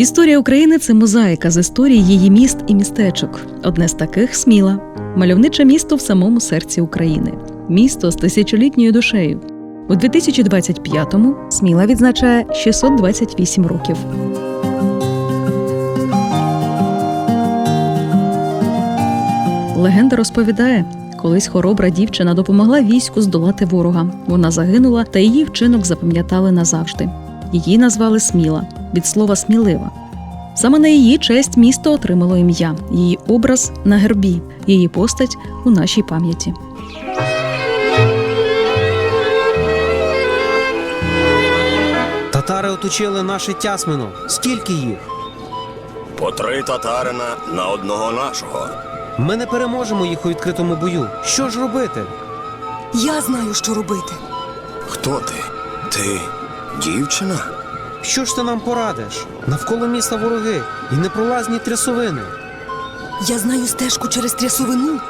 Історія України це мозаїка з історії її міст і містечок. Одне з таких сміла, мальовниче місто в самому серці України, місто з тисячолітньою душею. У 2025-му Сміла відзначає 628 років. Легенда розповідає, колись хоробра дівчина допомогла війську здолати ворога. Вона загинула, та її вчинок запам'ятали назавжди. Її назвали Сміла від слова смілива. Саме на її честь місто отримало ім'я, її образ на гербі, її постать у нашій пам'яті. Татари оточили наше тясмино. Скільки їх? По три татарина на одного нашого. Ми не переможемо їх у відкритому бою. Що ж робити? Я знаю, що робити. Хто ти? Ти дівчина? Що ж ти нам порадиш? Навколо міста вороги і непролазні трясовини. Я знаю стежку через трясовину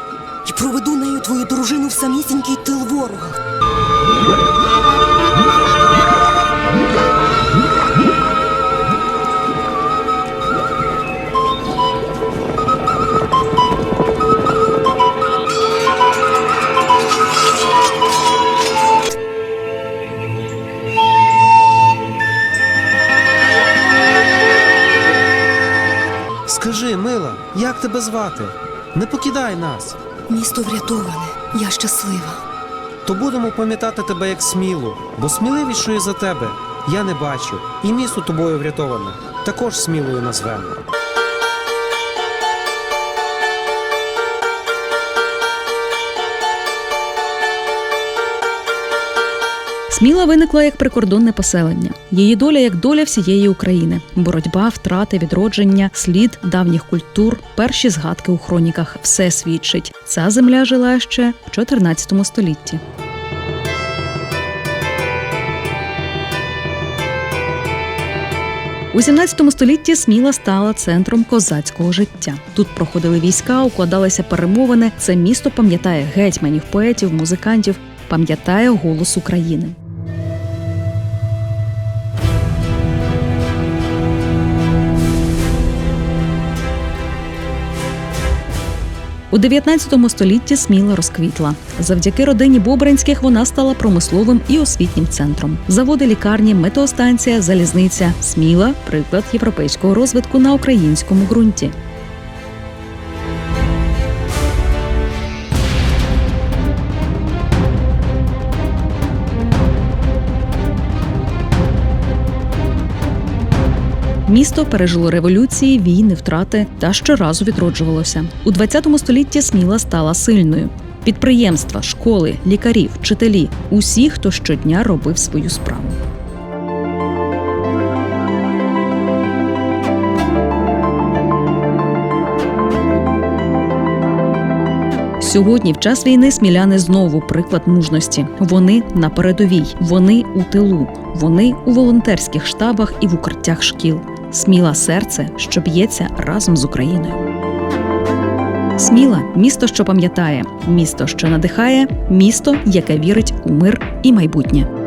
і проведу нею твою дружину в самісінький тил ворога. Мила, як тебе звати? Не покидай нас. Місто врятоване, я щаслива. То будемо пам'ятати тебе як смілу, бо сміливішої за тебе я не бачу. І місто тобою врятоване. Також смілою назвемо. Сміла виникла як прикордонне поселення. Її доля як доля всієї України. Боротьба, втрати, відродження, слід давніх культур, перші згадки у хроніках все свідчить. Ця земля жила ще в 14 столітті. У 17 столітті Сміла стала центром козацького життя. Тут проходили війська, укладалися перемовини. Це місто пам'ятає гетьманів, поетів, музикантів, пам'ятає голос України. У 19 столітті Сміла розквітла. Завдяки родині Бобринських вона стала промисловим і освітнім центром. Заводи, лікарні, метеостанція, залізниця. Сміла приклад європейського розвитку на українському ґрунті. Місто пережило революції, війни, втрати та щоразу відроджувалося. У 20 столітті Сміла стала сильною. Підприємства, школи, лікарі, вчителі усі, хто щодня робив свою справу. Сьогодні, в час війни, сміляни знову приклад мужності. Вони на передовій, вони у тилу, вони у волонтерських штабах і в укриттях шкіл. Сміла серце, що б'ється разом з Україною. Сміла місто, що пам'ятає, місто, що надихає, місто, яке вірить у мир і майбутнє.